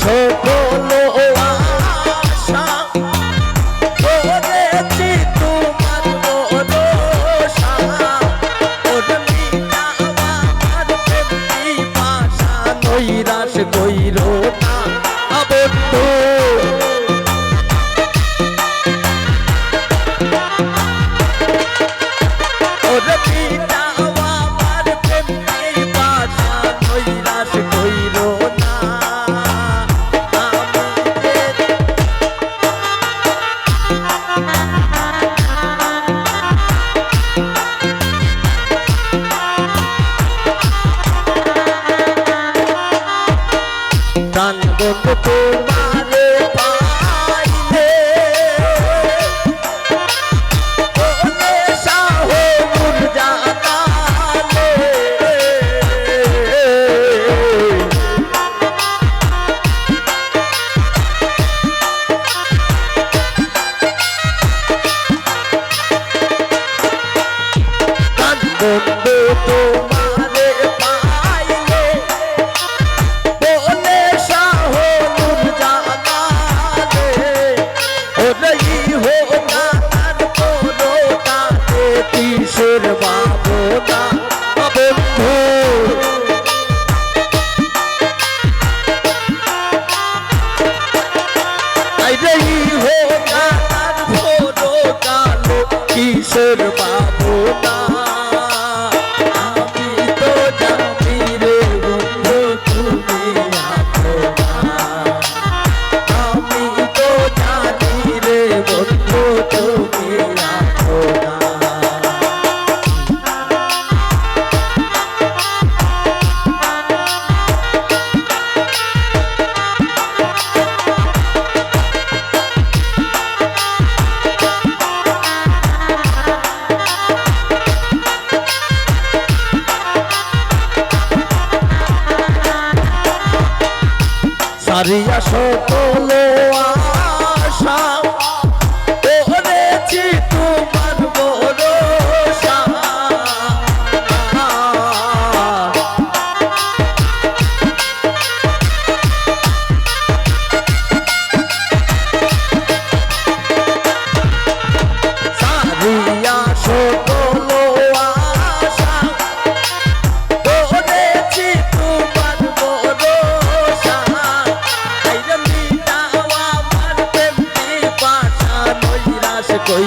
সকল donde tú কিশোর বাবু সারিয়া সকল